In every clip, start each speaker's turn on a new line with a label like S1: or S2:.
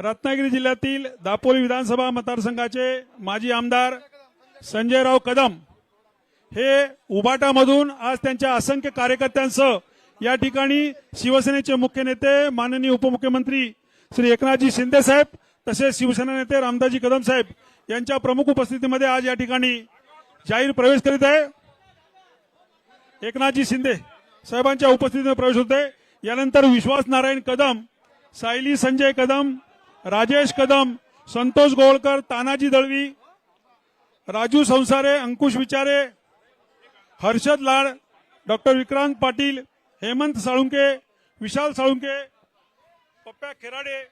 S1: रत्नागिरी जिल्ह्यातील दापोली विधानसभा मतदारसंघाचे माजी आमदार संजयराव कदम हे उबाटामधून आज त्यांच्या असंख्य कार्यकर्त्यांसह या ठिकाणी शिवसेनेचे मुख्य नेते माननीय उपमुख्यमंत्री श्री एकनाथजी शिंदे साहेब तसेच शिवसेना नेते रामदासजी कदम साहेब यांच्या प्रमुख उपस्थितीमध्ये आज या ठिकाणी जाहीर प्रवेश करीत आहे. एकनाथजी शिंदे साहेबांच्या उपस्थितीमध्ये प्रवेश होते यानंतर विश्वास नारायण कदम सायली संजय कदम राजेश कदम संतोष गोळकर तानाजी दळवी राजू संसारे अंकुश विचारे हर्षद लाड डॉक्टर विक्रांत पाटील हेमंत साळुंके विशाल साळुंके पप्प्या खेराडे.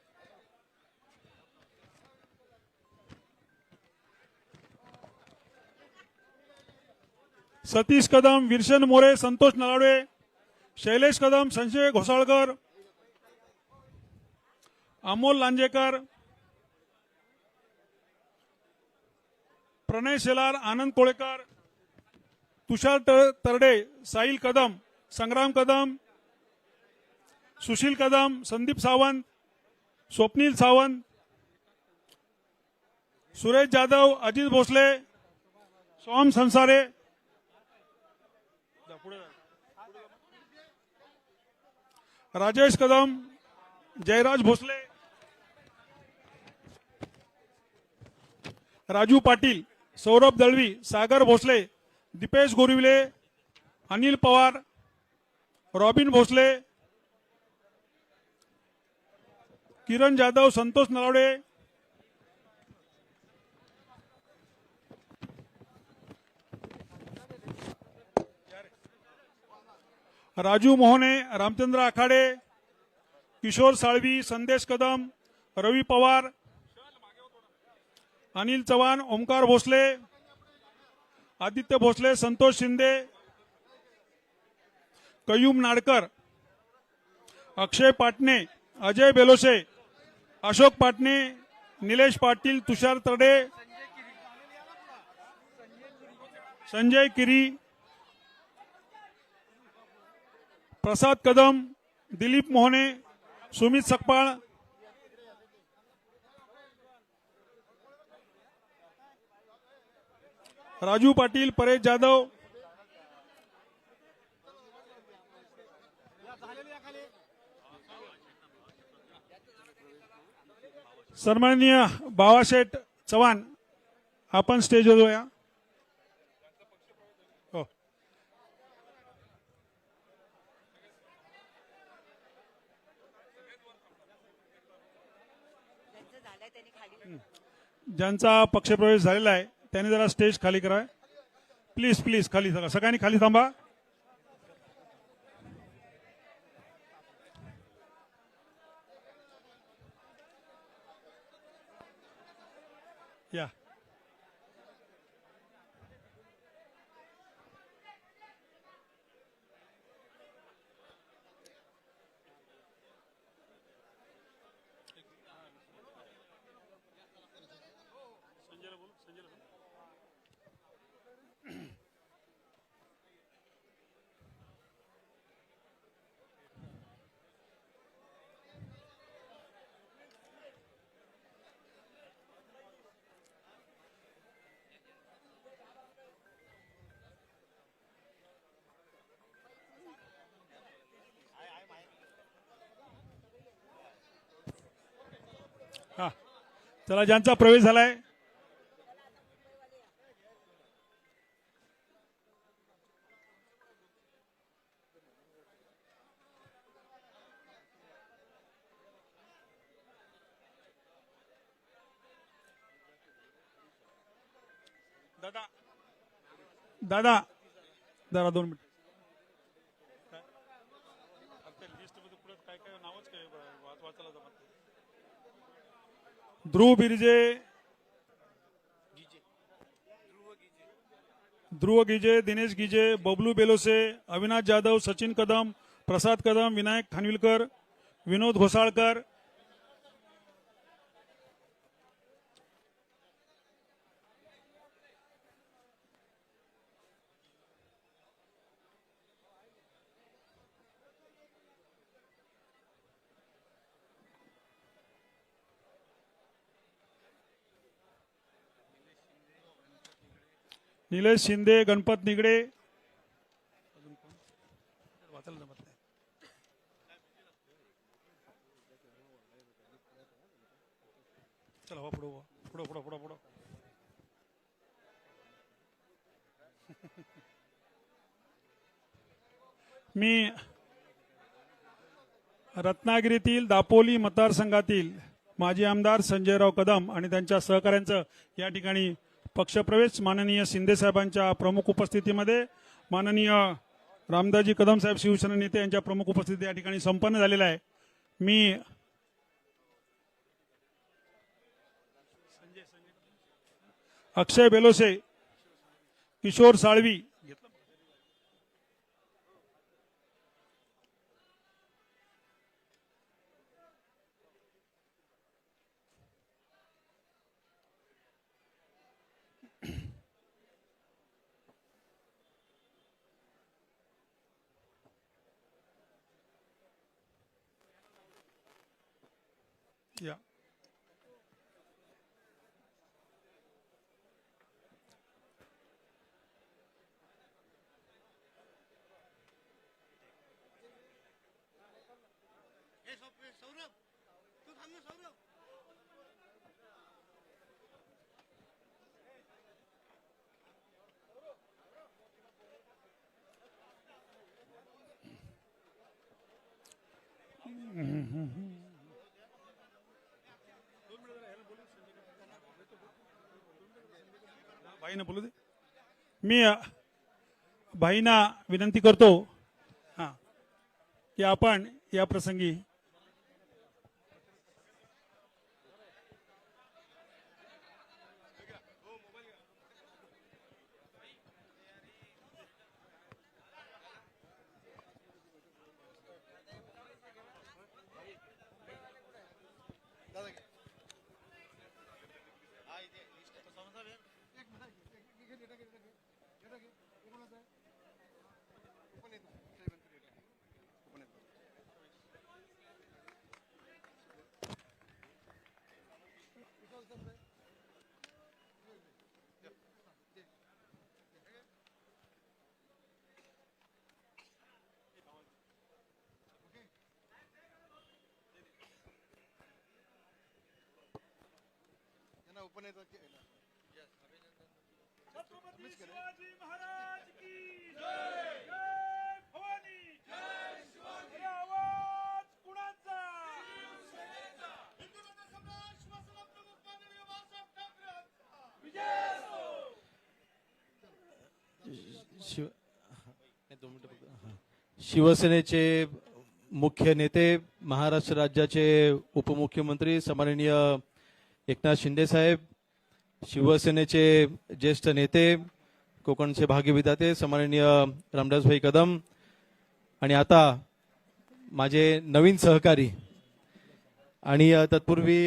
S1: सतीश कदम विरशन मोरे संतोष नलावडे शैलेश कदम संजय घोसाळकर अमोल लांजेकर प्रणय शेलार आनंद कोळेकर तुषार तर- तरडे साहिल कदम संग्राम कदम सुशील कदम संदीप सावंत स्वप्नील सावंत सुरेश जाधव अजित भोसले सोम संसारे राजेश कदम जयराज भोसले राजू पाटील, सौरभ दळवी, सागर भोसले, दीपेश गोरिवले, अनिल पवार, रॉबिन भोसले, किरण जाधव, संतोष नलावडे राजू मोहने, रामचंद्र आखाडे, किशोर साळवी, संदेश कदम, रवी पवार अनिल चव्हाण ओमकार भोसले आदित्य भोसले संतोष शिंदे कयूम नाडकर अक्षय पाटणे अजय बेलोसे अशोक पाटणे निलेश पाटील तुषार तरडे संजय किरी प्रसाद कदम दिलीप मोहने सुमित सकपाळ राजू पाटील परेश जाधव. सन्माननीय बाळाशेठ चव्हाण आपण स्टेजवर या हो. ज्यांचा पक्षप्रवेश झालेला आहे त्यांनी जरा स्टेज खाली करा. प्लीज प्लीज खाली सगळं सगळ्यांनी खाली थांबा. या. हा चला ज्यांचा प्रवेश झालाय. दादा. दादा. दादा दोन मिनिट. काय काय नावच काय वाच- वाचायला जमत ध्रुव बिरजे ध्रुव गिजे दिनेश गिजे बबलू बेलोसे अविनाश जाधव सचिन कदम प्रसाद कदम विनायक खानविलकर विनोद घोसाळकर निलेश शिंदे गणपत निगडे चला हो, पुढं. पुढं पुढं पुढं पुढं मी रत्नागिरीतील दापोली मतदारसंघातील माजी आमदार संजयराव कदम आणि त्यांच्या सहकाऱ्यांचं या ठिकाणी पक्षप्रवेश माननीय शिंदे साहेबांच्या प्रमुख उपस्थितीमध्ये माननीय रामदाजी कदम साहेब शिवसेना नेते यांच्या प्रमुख उपस्थिती या ठिकाणी संपन्न झालेला आहे. मी अक्षय बेलोसे किशोर साळवी या भाईना बोलू दे मी भाईंना विनंती करतो हा. की आपण या प्रसंगी शिवाजी महाराज की जय। जय भवानी। जय शिवाजी आवाज कुणाचा? हिंदू सम्राट शिवसेना प्रमुख माननीय बाळासाहेब ठाकरे
S2: शिव नाही, दोन मिनिटं फक्त. शिवसेनेचे मुख्य नेते महाराष्ट्र राज्याचे उपमुख्यमंत्री सन्माननीय एकनाथ शिंदे साहेब शिवसेनेचे ज्येष्ठ नेते कोकणचे भाग्यविधाते सन्माननीय रामदासभाई कदम आणि आता माझे नवीन सहकारी आणि तत्पूर्वी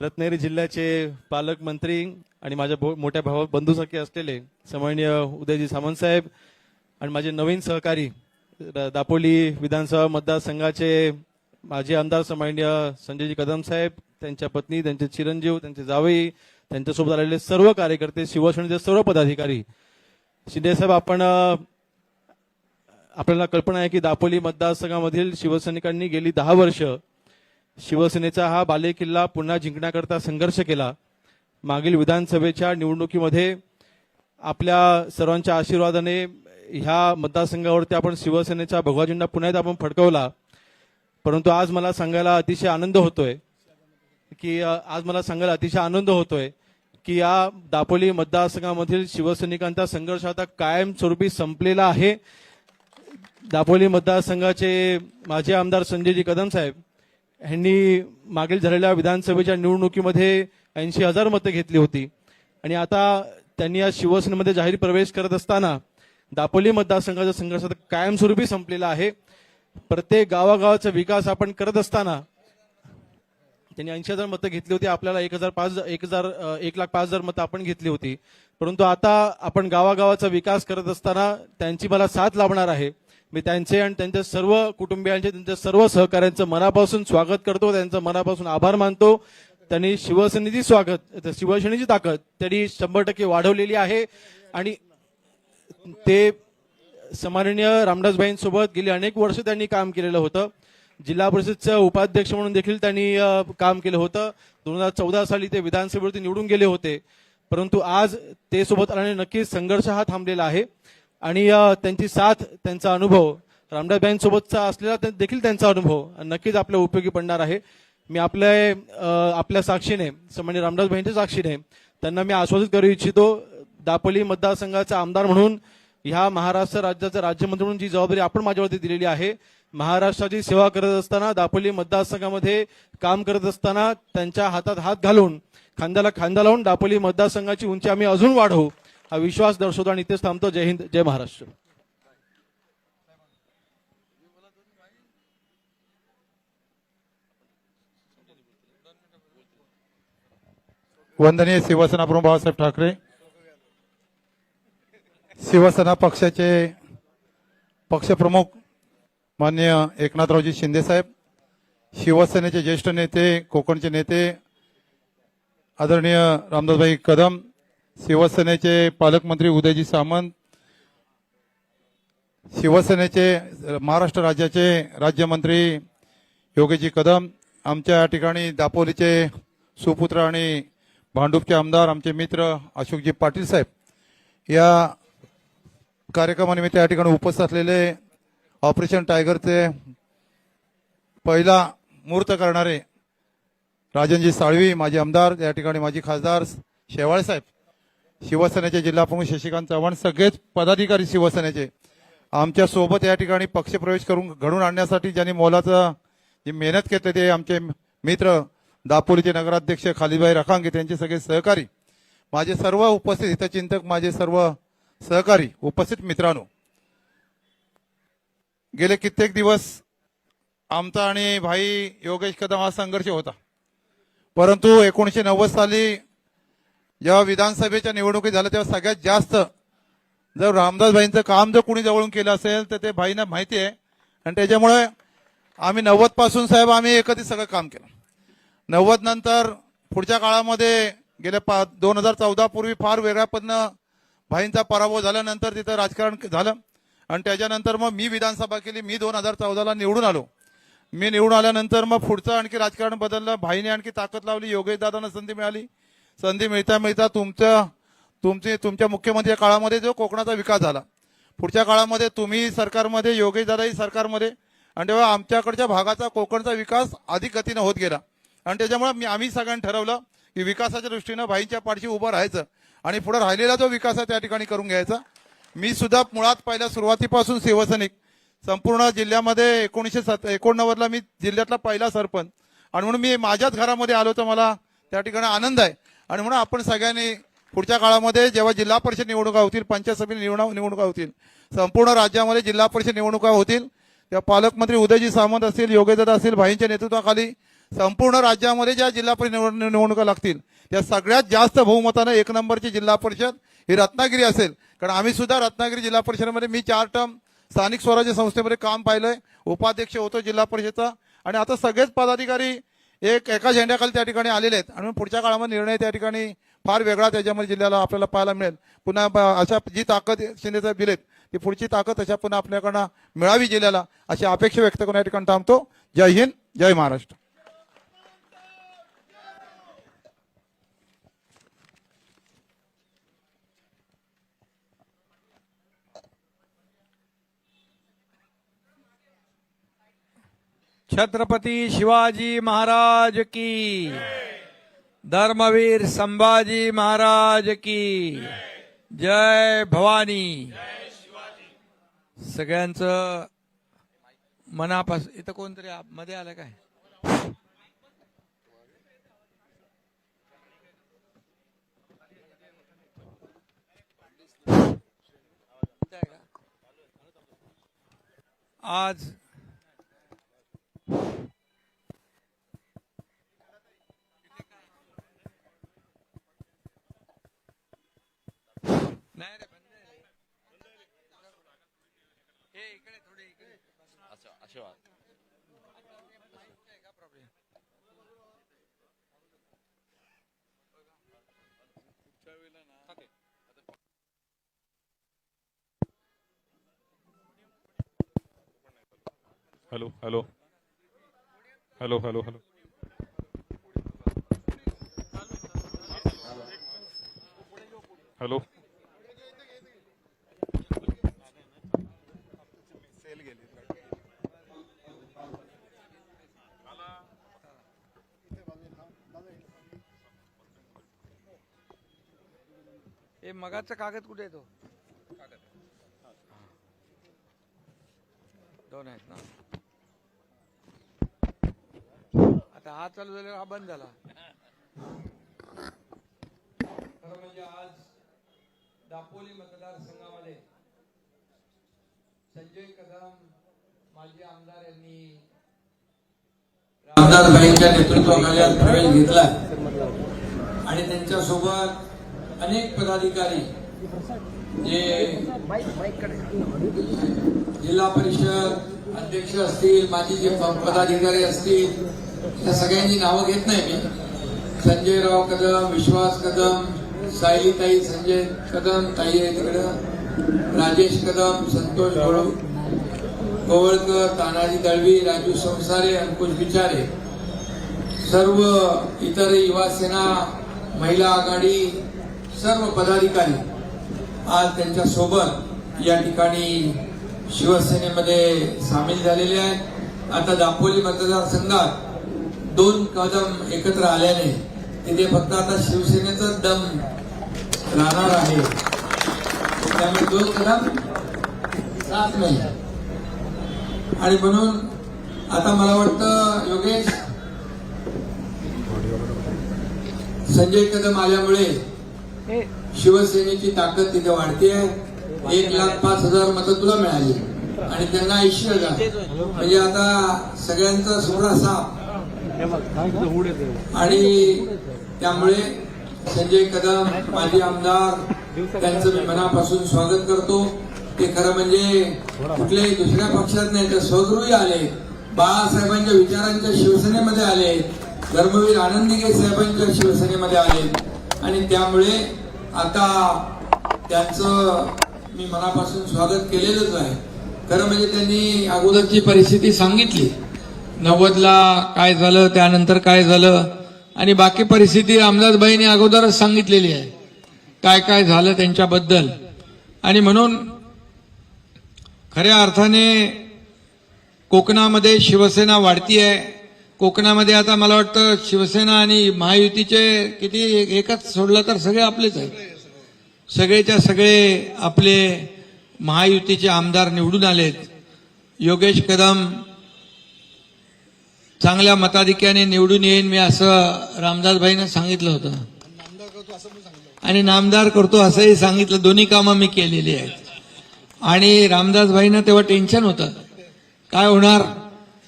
S2: रत्नागिरी जिल्ह्याचे पालकमंत्री आणि माझ्या भो- मोठ्या भावा बंधूसारखे असलेले सन्माननीय उदयजी सामंत साहेब आणि माझे नवीन सहकारी र- दापोली विधानसभा मतदारसंघाचे माजी आमदार सन्माननीय संजयजी कदम साहेब त्यांच्या पत्नी त्यांचे चिरंजीव त्यांचे जावई त्यांच्यासोबत आलेले सर्व कार्यकर्ते शिवसेनेचे सर्व पदाधिकारी. शिंदेसाहेब आपण आपल्याला कल्पना आहे की दापोली मतदारसंघामधील शिवसैनिकांनी गेली दहा वर्ष शिवसेनेचा हा बालेकिल्ला पुन्हा जिंकण्याकरता संघर्ष केला. मागील विधानसभेच्या निवडणुकीमध्ये आपल्या सर्वांच्या आशीर्वादाने ह्या मतदारसंघावरती आपण शिवसेनेचा भगवा झेंडा पुन्हा एकदा आपण फडकवला. परंतु आज मला सांगायला अतिशय आनंद होतोय की आज मला सांगायला अतिशय आनंद होतोय की या दापोली मतदारसंघामधील शिवसैनिकांचा संघर्ष आता कायमस्वरूपी संपलेला आहे. दापोली मतदारसंघाचे माजी आमदार संजयजी कदम साहेब यांनी मागील झालेल्या विधानसभेच्या निवडणुकीमध्ये ऐंशी हजार मतं घेतली होती. आणि आता त्यांनी या शिवसेनेमध्ये जाहीर प्रवेश करत असताना दापोली मतदारसंघाचा संघर्ष आता कायमस्वरूपी संपलेला आहे. प्रत्येक गावागावाचा विकास आपण करत असताना त्यांनी ऐंशी हजार मतं घेतली होती आपल्याला एक हजार पाच एक हजार एक लाख पाच हजार मतं आपण घेतली होती. परंतु आता आपण गावागावाचा विकास करत असताना त्यांची मला साथ लाभणार आहे. मी त्यांचे आणि त्यांच्या सर्व कुटुंबियांचे त्यांच्या सर्व सहकाऱ्यांचं मनापासून स्वागत करतो त्यांचं मनापासून आभार मानतो. त्यांनी शिवसेनेची स्वागत शिवसेनेची ताकद त्यांनी शंभर टक्के वाढवलेली आहे. आणि ते सन्माननीय रामदासबाईंसोबत गेली अनेक वर्ष त्यांनी काम केलेलं होतं. जिल्हा परिषदचं उपाध्यक्ष म्हणून देखील त्यांनी काम केलं होतं. दोन हजार चौदा साली ते विधानसभेवरती निवडून गेले होते. परंतु आज ते सोबत आल्याने नक्कीच संघर्ष हा थांबलेला आहे. आणि त्यांची साथ त्यांचा अनुभव रामदासबाईंसोबतचा असलेला देखील त्यांचा अनुभव नक्कीच आपल्या उपयोगी पडणार आहे. मी आपल्या आपल्या साक्षीने सन्मान्य रामदासबाईंच्या साक्षीने त्यांना मी आश्वासित करू इच्छितो दापोली मतदारसंघाचा आमदार म्हणून ह्या महाराष्ट्र राज्याचं राज्यमंत्री म्हणून जी जबाबदारी आपण माझ्यावरती दिलेली आहे महाराष्ट्राची सेवा करत असताना दापोली मतदारसंघामध्ये काम करत असताना त्यांच्या हातात हात घालून खांद्याला खांदा लावून दापोली मतदारसंघाची उंची आम्ही अजून वाढवू हा विश्वास दर्शवतो आणि इथेच थांबतो. जय हिंद जय महाराष्ट्र.
S3: वंदनीय शिवसेना प्रमुख बाळासाहेब ठाकरे. शिवसेना पक्षाचे पक्षप्रमुख मान्य एकनाथरावजी शिंदेसाहेब शिवसेनेचे ज्येष्ठ नेते कोकणचे नेते आदरणीय रामदासभाई कदम शिवसेनेचे पालकमंत्री उदयजी सामंत शिवसेनेचे महाराष्ट्र राज्याचे राज्यमंत्री योगेजी कदम आमच्या या ठिकाणी दापोलीचे सुपुत्र आणि भांडूपचे आमदार आमचे मित्र अशोकजी पाटील साहेब या कार्यक्रमानिमित्त या ठिकाणी उपस्थित असलेले ऑपरेशन टायगरचे पहिला मूर्त करणारे राजनजी साळवी माजी आमदार या ठिकाणी माजी खासदार शेवाळे साहेब शिवसेनेचे जिल्हाप्रमुख शशिकांत चव्हाण सगळेच पदाधिकारी शिवसेनेचे आमच्यासोबत या ठिकाणी पक्षप्रवेश करून घडून आणण्यासाठी ज्यांनी मोलाचं जी मेहनत घेतली ते आमचे मित्र दापोलीचे नगराध्यक्ष खालीबाई रखांगे त्यांचे सगळे सहकारी माझे सर्व उपस्थित हितचिंतक माझे सर्व सहकारी उपस्थित मित्रांनो. गेले कित्येक दिवस आमचा आणि भाई योगेश कदम हा संघर्ष होता. परंतु एकोणीसशे नव्वद साली जेव्हा विधानसभेच्या निवडणुकी झाल्या तेव्हा सगळ्यात जास्त जर रामदास भाईंचं काम जर कुणी जवळून केलं असेल तर ते भाईंना माहिती आहे. आणि त्याच्यामुळे आम्ही नव्वदपासून साहेब आम्ही एकत्रित सगळं काम केलं. नव्वद नंतर पुढच्या काळामध्ये गेल्या पा दोन हजार चौदा पूर्वी फार वेगळ्या पद्धतीनं भाईंचा पराभव झाल्यानंतर तिथं राजकारण झालं. आणि त्याच्यानंतर मग मी विधानसभा केली. मी दोन हजार चौदाला निवडून आलो. मी निवडून आल्यानंतर मग पुढचं आणखी राजकारण बदललं. भाईने आणखी ताकद लावली. योगेश दादांना संधी मिळाली. संधी मिळता मिळता तुमच्या तुमचे तुमच्या मुख्यमंत्री काळामध्ये जो कोकणाचा विकास झाला. पुढच्या काळामध्ये तुम्ही सरकारमध्ये योगेश दादाही सरकारमध्ये. आणि तेव्हा आमच्याकडच्या भागाचा कोकणचा विकास अधिक गतीनं होत गेला. आणि त्याच्यामुळे मी आम्ही सगळ्यांनी ठरवलं की विकासाच्या दृष्टीनं भाईंच्या पाठीशी उभं राहायचं. आणि पुढे राहिलेला जो विकास आहे त्या ठिकाणी करून घ्यायचा. मी सुद्धा मुळात पहिल्या सुरुवातीपासून शिवसैनिक संपूर्ण जिल्ह्यामध्ये एकोणीसशे सत एकोणनव्वदला मी जिल्ह्यातला पहिला सरपंच. आणि म्हणून मी माझ्याच घरामध्ये आलो तर मला त्या ठिकाणी आनंद आहे. आणि म्हणून आपण सगळ्यांनी पुढच्या काळामध्ये जेव्हा जिल्हा परिषद निवडणुका होतील पंचायत समिती निवडणूक निवडणुका होतील संपूर्ण राज्यामध्ये जिल्हा परिषद निवडणुका होतील तेव्हा पालकमंत्री उदयजी सामंत असतील योगेदत्त असतील भाईंच्या नेतृत्वाखाली संपूर्ण राज्यामध्ये ज्या जिल्हा परिषद निवडणुका लागतील त्या सगळ्यात जास्त बहुमतानं एक नंबरची जिल्हा परिषद ही रत्नागिरी असेल. कारण आम्ही सुद्धा रत्नागिरी जिल्हा परिषदेमध्ये मी चार टर्म स्थानिक स्वराज्य संस्थेमध्ये काम पाहिलंय. उपाध्यक्ष होतो जिल्हा परिषदचा. आणि आता सगळेच पदाधिकारी एक एका झेंड्याखाली त्या ठिकाणी आलेले आहेत. आणि पुढच्या काळामध्ये निर्णय त्या ठिकाणी फार वेगळा त्याच्यामध्ये जिल्ह्याला आपल्याला पाहायला मिळेल. पुन्हा अशा जी ताकद शिंदेसाहेब दिलेत ती पुढची ताकद अशा पुन्हा आपल्याकडनं मिळावी जिल्ह्याला अशी अपेक्षा व्यक्त करून या ठिकाणी थांबतो. जय हिंद जय महाराष्ट्र.
S4: छत्रपती शिवाजी महाराज की। धर्मवीर संभाजी महाराज की। जय भवानी। सगळ्यांचं मनापासून इथं कोणतरी मध्ये आलं काय? आज अच्छा अच्छा
S5: hello hello hello hello hello. Hello.
S4: हे मगाचा कागद कुठे येतो दोन आहेत ना. आता हा चालू झाल्यावर हा बंद झाला. खरं म्हणजे आज दापोली मतदारसंघामध्ये संजय कदम माजी आमदार यांनी रामदासभाईंच्या नेतृत्वाखाली आज प्रवेश घेतला आणि त्यांच्यासोबत अनेक पदाधिकारी जे जिल्हा परिषद अध्यक्ष असतील माजी जे पदाधिकारी असतील या सगळ्यांची नावं घेत नाही मी. संजयराव कदम विश्वास कदम सायलीताई संजय कदम ताई आहे तिकडं. राजेश कदम संतोष गोळ. गोवळकर तानाजी दळवी राजू संसारे अंकुश बिचारे. सर्व इतर युवा सेना महिला आघाडी सर्व पदाधिकारी आज त्यांच्यासोबत या ठिकाणी शिवसेनेमध्ये सामील झालेले आहेत. आता दापोली मतदारसंघात दोन कदम एकत्र आल्याने तिथे फक्त आता शिवसेनेचा दम राहणार आहे. त्यामुळे दोन कदम साथ नाही. आणि म्हणून आता मला वाटतं योगेश संजय कदम आल्यामुळे शिवसेनेची ताकद तिथे वाढते एक लाख पाच हजार मतं तुला मिळाली. आणि त्यांना ऐंशी हजार. म्हणजे आता सगळ्यांचा सोडा साफ. आणि त्यामुळे संजय कदम माजी आमदार त्यांचं मी मनापासून स्वागत करतो. ते खरं म्हणजे कुठल्याही दुसऱ्या पक्षात नाही तर स्वगृही आले. बाळासाहेबांच्या विचारांच्या शिवसेनेमध्ये आले. धर्मवीर आनंदीगे साहेबांच्या शिवसेनेमध्ये आले. आणि त्यामुळे आता त्यांचं मी मनापासून स्वागत केलेलंच आहे. खरं म्हणजे त्यांनी अगोदरची परिस्थिती सांगितली. नव्वदला काय झालं त्यानंतर काय झालं आणि बाकी परिस्थिती रामदासबाईंनी अगोदरच सांगितलेली आहे. काय काय झालं त्यांच्याबद्दल. आणि म्हणून खऱ्या अर्थाने कोकणामध्ये शिवसेना वाढती आहे कोकणामध्ये आता मला वाटतं शिवसेना आणि महायुतीचे किती एकच सोडलं तर सगळे आपलेच आहेत. सगळेच्या सगळे आपले महायुतीचे आमदार निवडून आलेत. योगेश कदम चांगल्या मताधिक्याने निवडून येईन मी असं रामदासभाईनं सांगितलं होतं. आणि नामदार करतो असंही सांगितलं. दोन्ही कामं मी केलेली आहेत. आणि रामदासभाईंना तेव्हा टेन्शन होतं. काय होणार?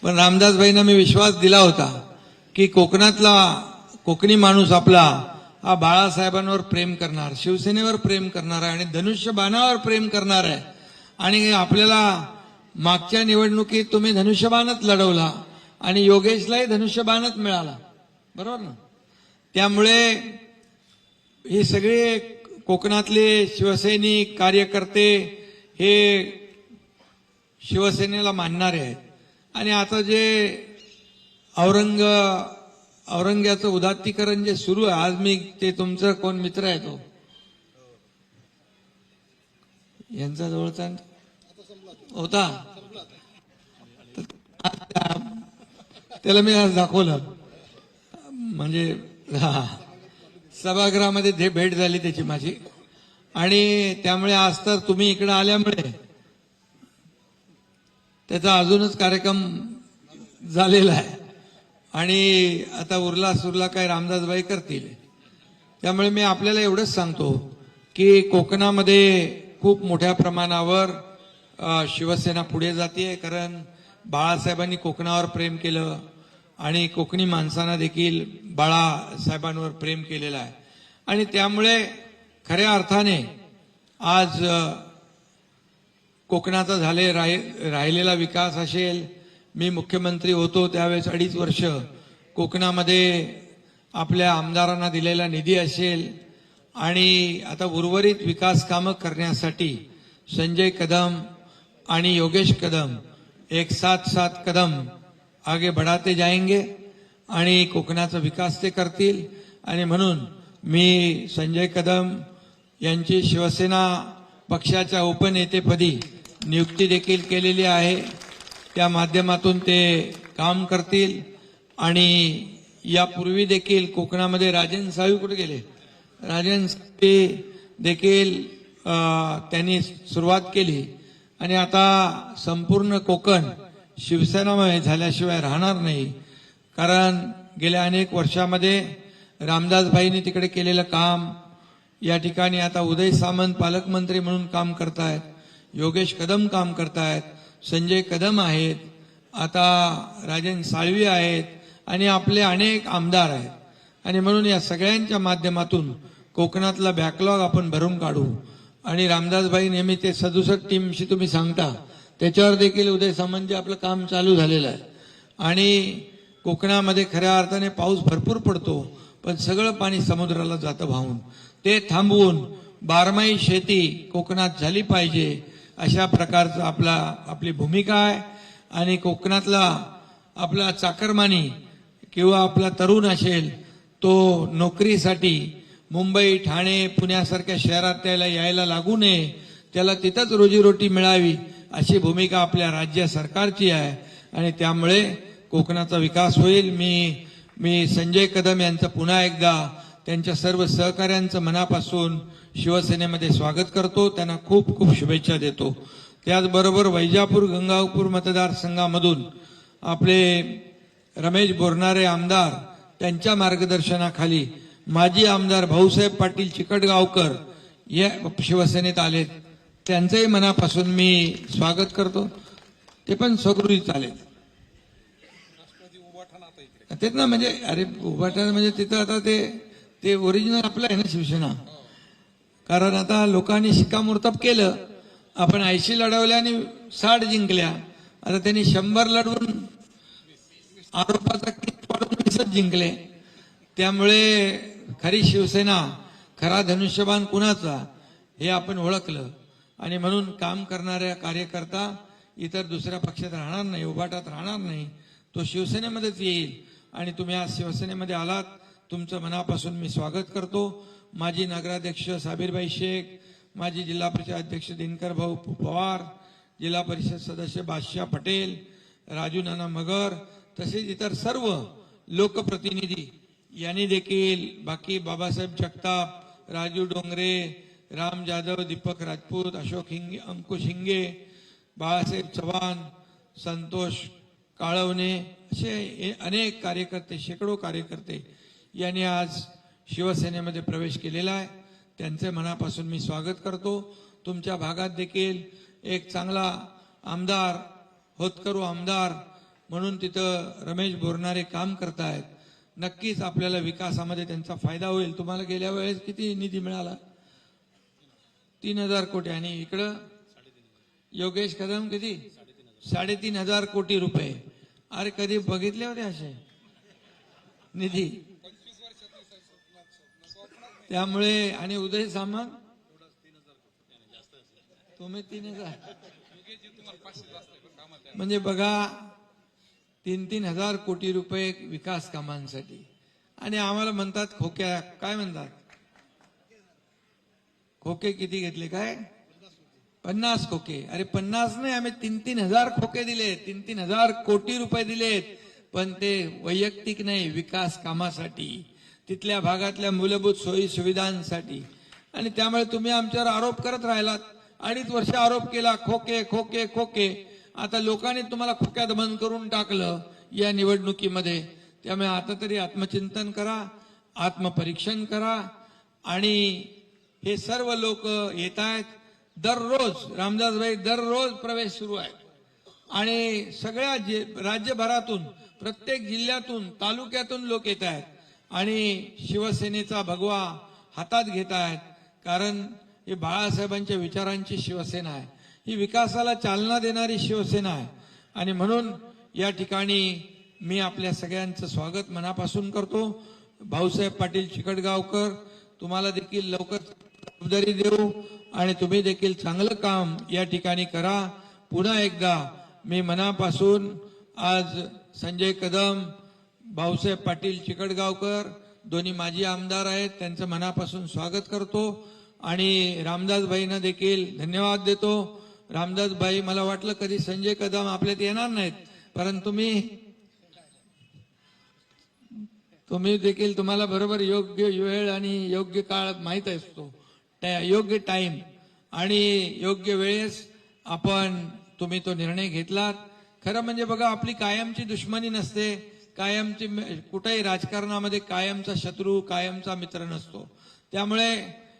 S4: पण रामदासभाईंना मी विश्वास दिला होता की कोकणातला कोकणी माणूस आपला हा बाळासाहेबांवर प्रेम करणार शिवसेनेवर प्रेम करणार आहे आणि धनुष्यबाणावर प्रेम करणार आहे. आणि आपल्याला मागच्या निवडणुकीत तुम्ही धनुष्यबाणच लढवला. आणि योगेशलाही धनुष्यबाणच मिळाला. बरोबर ना? त्यामुळे हे सगळे कोकणातले शिवसैनिक कार्यकर्ते हे शिवसेनेला मानणारे आहेत. आणि आता जे औरंग औरंग्याचं उदात्तीकरण जे सुरू आहे आज मी ते तुमचं कोण मित्र आहे तो? यांचा जवळचा होता. त्याला मी आज दाखवलं. म्हणजे हा. सभागृहामध्ये जे भेट झाली त्याची माझी. आणि त्यामुळे आज तर तुम्ही इकडे आल्यामुळे त्याचा अजूनच कार्यक्रम झालेला आहे. आणि आता उरला सुरला काय रामदासबाई करतील. त्यामुळे मी आपल्याला एवढंच सांगतो की कोकणामध्ये खूप मोठ्या प्रमाणावर शिवसेना पुढे जाते कारण बाळासाहेबांनी कोकणावर प्रेम केलं. आणि कोकणी माणसांना देखील बाळासाहेबांवर प्रेम केलेलं आहे. आणि त्यामुळे खऱ्या अर्थाने आज कोकणाचा झाले राहि- राहिलेला विकास असेल मी मुख्यमंत्री होतो त्यावेळेस अडीच वर्ष कोकणामध्ये आपल्या आमदारांना दिलेला निधी असेल आणि आता उर्वरित विकास कामं करण्यासाठी संजय कदम आणि योगेश कदम एक सात सात कदम आगे बढ़ाते जाएंगे। आणि कोकणाचा विकास ते करतील. आणि म्हणून मी संजय कदम यांची शिवसेना पक्षाच्या उपनेतेपदी नियुक्ती देखील केलेली आहे. त्या माध्यमातून ते काम करतील. आणि यापूर्वी देखील कोकणामध्ये राजन साळवी कुठे गेले? राजन साळवी देखील त्यांनी सुरुवात केली. आणि आता संपूर्ण कोकण शिवसेनामय झाल्याशिवाय राहणार नाही. कारण गेल्या अनेक वर्षामध्ये रामदासभाईंनी तिकडे केलेलं काम या ठिकाणी आता उदय सामंत पालकमंत्री म्हणून काम करतायत योगेश कदम काम करतायत संजय कदम आहेत आता राजन साळवी आहेत आणि आपले अनेक आमदार आहेत. आणि म्हणून या सगळ्यांच्या माध्यमातून कोकणातला बॅकलॉग आपण भरून काढू. आणि रामदासभाई नेहमी ते सदुसष्ट टीमशी तुम्ही सांगता त्याच्यावर देखील उदय सामंतचे आपलं काम चालू झालेलं आहे. आणि कोकणामध्ये खऱ्या अर्थाने पाऊस भरपूर पडतो पण सगळं पाणी समुद्राला जातं वाहून. ते थांबवून बारमाही शेती कोकणात झाली पाहिजे अशा प्रकारचं आपला आपली भूमिका आहे. आणि कोकणातला आपला चाकरमानी किंवा आपला तरुण असेल तो नोकरीसाठी मुंबई ठाणे पुण्यासारख्या शहरात त्याला यायला लागू नये. त्याला तिथंच रोजीरोटी मिळावी अशी भूमिका आपल्या राज्य सरकारची आहे. आणि त्यामुळे कोकणाचा विकास होईल. मी मी संजय कदम यांचं पुन्हा एकदा त्यांच्या सर्व सहकाऱ्यांचं मनापासून शिवसेनेमध्ये स्वागत करतो. त्यांना खूप खूप शुभेच्छा देतो. त्याचबरोबर वैजापूर गंगापूर मतदारसंघामधून आपले रमेश बोरणारे आमदार त्यांच्या मार्गदर्शनाखाली माजी आमदार भाऊसाहेब पाटील चिकटगावकर या शिवसेनेत आलेत. त्यांचंही मनापासून मी स्वागत करतो. ते पण स्वगृही चालेल. तेच ना म्हणजे अरे उभाटा म्हणजे तिथं आता ते ते ओरिजिनल आपलं आहे ना शिवसेना. कारण आता लोकांनी शिक्कामोर्तब केलं. आपण ऐंशी लढवल्या आणि साठ जिंकल्या. आता त्यांनी शंभर लढवून आरोपाचा किट पाडून वीसच जिंकले. त्यामुळे खरी शिवसेना खरा धनुष्यबाण कुणाचा हे आपण ओळखलं. आणि म्हणून काम करणाऱ्या कार्यकर्ता इतर दुसऱ्या पक्षात राहणार नाही उभाटात राहणार नाही. तो शिवसेनेमध्येच येईल. आणि तुम्ही आज शिवसेनेमध्ये आलात. तुमचं मनापासून मी स्वागत करतो. माजी नगराध्यक्ष साबीरबाई शेख माजी जिल्हा परिषद अध्यक्ष दिनकर भाऊ पवार जिल्हा परिषद सदस्य बादशाह पटेल राजू नाना मगर तसेच इतर सर्व लोकप्रतिनिधी यांनी देखील बाकी बाबासाहेब जगताप राजू डोंगरे राम जाधव दीपक राजपूत अशोक हिंगे अंकुश हिंगे बाळासाहेब चव्हाण संतोष काळवणे असे ए- अनेक कार्यकर्ते शेकडो कार्यकर्ते यांनी आज शिवसेनेमध्ये प्रवेश केलेला आहे. त्यांचे मनापासून मी स्वागत करतो. तुमच्या भागात देखील एक चांगला आमदार होतकरू आमदार म्हणून तिथं रमेश बोरणारे काम करतायत. नक्कीच आपल्याला विकासामध्ये त्यांचा फायदा होईल. तुम्हाला गेल्या वेळेस किती निधी मिळाला? तीन हजार कोटी. आणि इकडं योगेश कदम किती? साडेतीन हजार कोटी रुपये. अरे कधी बघितले होते असे? निधी. त्यामुळे आणि उदय सामंत? तुम्ही तीन हजार. म्हणजे बघा तीन तीन हजार कोटी रुपये विकास कामांसाठी. आणि आम्हाला म्हणतात खोक्या. काय म्हणतात? खोके किती घेतले काय? पन्नास खोके. अरे पन्नास नाही आम्ही तीन तीन हजार खोके दिले तीन तीन हजार कोटी रुपये दिलेत. पण ते वैयक्तिक नाही विकास कामासाठी. तिथल्या भागातल्या मूलभूत सोयी सुविधांसाठी. आणि त्यामुळे तुम्ही आमच्यावर आरोप करत राहिलात. अडीच वर्ष आरोप केला खोके खोके खोके. आता लोकांनी तुम्हाला खोक्यात बंद करून टाकलं या निवडणुकीमध्ये. त्यामुळे आता तरी आत्मचिंतन करा आत्मपरीक्षण करा. आणि हे सर्व लोक येत आहेत दररोज रामदासभाई दररोज प्रवेश सुरू आहे आणि सगळ्या राज्यभरातून प्रत्येक जिल्ह्यातून तालुक्यातून लोक येत आहेत आणि शिवसेनेचा भगवा हातात घेत आहेत कारण ही बाळासाहेबांच्या विचारांची शिवसेना आहे. ही विकासाला चालना देणारी शिवसेना आहे. आणि म्हणून या ठिकाणी मी आपल्या सगळ्यांचं स्वागत मनापासून करतो. भाऊसाहेब पाटील चिकटगावकर तुम्हाला देखील लवकर जबाबदारी देऊ आणि तुम्ही देखील चांगलं काम या ठिकाणी करा. पुन्हा एकदा मी मनापासून आज संजय कदम भाऊसाहेब पाटील चिकटगावकर दोन्ही माजी आमदार आहेत त्यांचं मनापासून स्वागत करतो आणि रामदासबाईंना देखील धन्यवाद देतो. रामदासबाई मला वाटलं कधी संजय कदम आपल्यात येणार नाहीत परंतु मी तुम्ही देखील तुम्हाला बरोबर योग्य वेळ आणि योग्य काळ माहीत असतो. त्या योग्य टाईम आणि योग्य वेळेस आपण तुम्ही तो निर्णय घेतलात. खरं म्हणजे बघा आपली कायमची दुश्मनी नसते. कायमची कुठेही राजकारणामध्ये कायमचा शत्रू कायमचा मित्र नसतो. त्यामुळे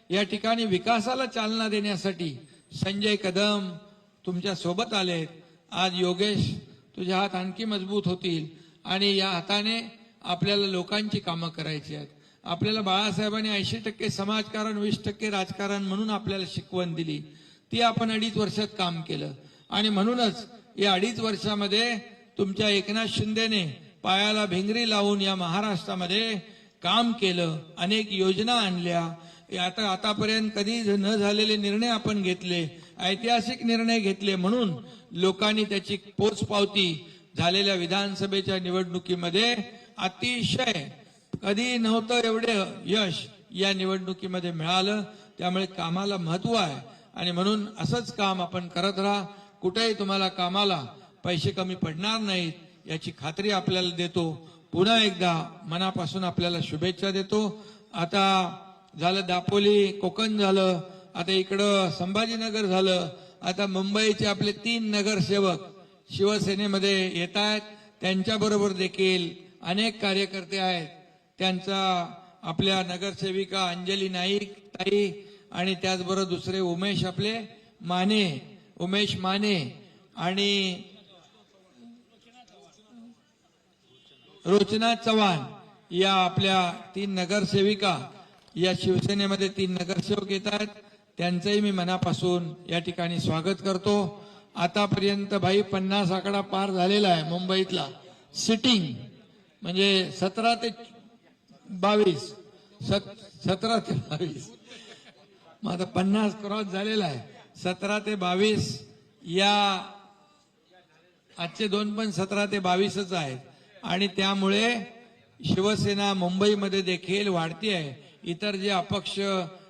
S4: या ठिकाणी विकासाला चालना देण्यासाठी संजय कदम तुमच्यासोबत आलेत. आज योगेश तुझ्या हात आणखी मजबूत होतील आणि या हाताने आपल्याला लोकांची कामं करायची आहेत. आपल्याला बाळासाहेबांनी ऐंशी टक्के समाजकारण वीस टक्के राजकारण म्हणून आपल्याला शिकवण दिली. ती आपण अडीच वर्षात काम केलं. आणि म्हणूनच या अडीच वर्षामध्ये तुमच्या एकनाथ शिंदेने पायाला भिंगरी लावून या महाराष्ट्रामध्ये काम केलं. अनेक योजना आणल्या. आता आतापर्यंत कधी न झालेले निर्णय आपण घेतले ऐतिहासिक निर्णय घेतले म्हणून लोकांनी त्याची पोचपावती झालेल्या विधानसभेच्या निवडणुकीमध्ये अतिशय कधी नव्हतं एवढं यश या निवडणुकीमध्ये मिळालं. त्यामुळे कामाला महत्त्व आहे. आणि म्हणून असंच काम आपण करत राहा. कुठेही तुम्हाला कामाला पैसे कमी पडणार नाहीत याची खात्री आपल्याला देतो. पुन्हा एकदा मनापासून आपल्याला शुभेच्छा देतो. आता झालं दापोली कोकण झालं आता इकडं संभाजीनगर झालं आता मुंबईचे आपले तीन नगरसेवक शिवसेनेमध्ये येत आहेत. त्यांच्याबरोबर देखील अनेक कार्यकर्ते आहेत. त्यांचा आपल्या नगरसेविका अंजली नाईक ताई आणि त्याचबरोबर दुसरे उमेश आपले माने उमेश माने आणि रोचना चव्हाण या आपल्या तीन नगरसेविका या शिवसेनेमध्ये तीन नगरसेवक येत आहेत. त्यांचंही मी मनापासून या ठिकाणी स्वागत करतो. आतापर्यंत भाई पन्नास आकडा पार झालेला आहे मुंबईतला. सिटिंग म्हणजे सतरा ते बावीस. सत सतरा ते बावीस. माझा पन्नास क्रॉस झालेला आहे. सतरा ते बावीस या आजचे दोन पण सतरा ते बावीसच आहेत. आणि त्यामुळे शिवसेना मुंबईमध्ये देखील वाढती आहे. इतर जे अपक्ष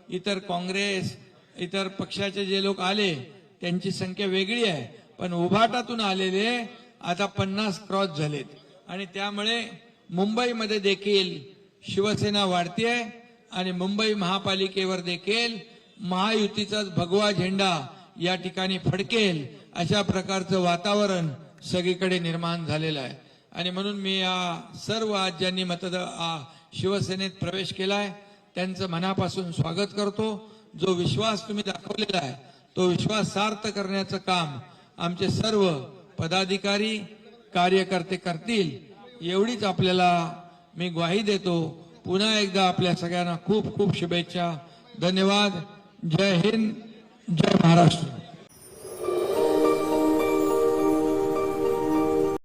S4: इतर काँग्रेस इतर पक्षाचे जे लोक आले त्यांची संख्या वेगळी आहे. पण उभाटातून आलेले आता पन्नास क्रॉस झालेत. आणि त्यामुळे मुंबईमध्ये देखील शिवसेना वाढतीये आणि मुंबई महापालिकेवर देखील महायुतीचाच भगवा झेंडा या ठिकाणी फडकेल अशा प्रकारचं वातावरण सगळीकडे निर्माण झालेलं आहे. आणि म्हणून मी या सर्व आज ज्यांनी मतदार शिवसेनेत प्रवेश केलाय. त्यांचं मनापासून स्वागत करतो. जो विश्वास तुम्ही दाखवलेला आहे तो विश्वास सार्थ करण्याचं काम आमचे सर्व पदाधिकारी कार्यकर्ते करतील एवढीच आपल्याला मी ग्वाही देतो. पुन्हा एकदा आपल्या सगळ्यांना खूप खूप शुभेच्छा. धन्यवाद. जय हिंद. जय महाराष्ट्र.